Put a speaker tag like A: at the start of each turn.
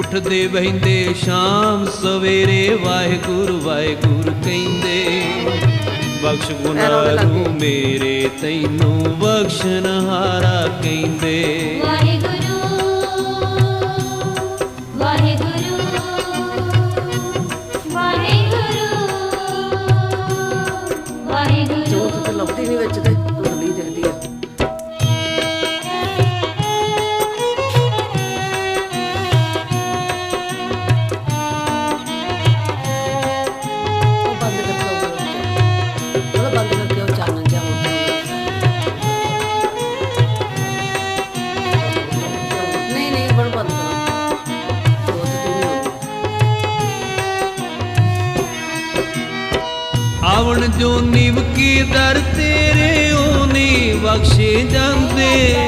A: ਉੱਠਦੇ ਬਹਿੰਦੇ ਸ਼ਾਮ ਸਵੇਰੇ ਵਾਹਿਗੁਰੂ ਵਾਹਿਗੁਰੂ ਕਹਿੰਦੇ ਬਖਸ਼ ਗੁਨਾਹ ਨੂੰ ਮੇਰੇ ਤੈਨੂੰ ਬਖਸ਼ਣਹਾਰਾ ਕਹਿੰਦੇ।
B: ਵਾਹਿਗੁਰੂ ਵਾਹਿਗੁਰੂ ਵਾਹਿਗੁਰੂ ਵਾਹਿਗੁਰੂ।
C: ਜੋਤ ਤੇ ਲੱਭਦੀ ਨਹੀਂ ਵਿੱਚ ਤੇ।
A: ਆਵਣ ਜੋ ਨਿਵ ਕੀ ਦਰ ਤੇਰੇ ਉਹਨੇ ਬਖਸ਼ੇ ਜਾਂਦੇ।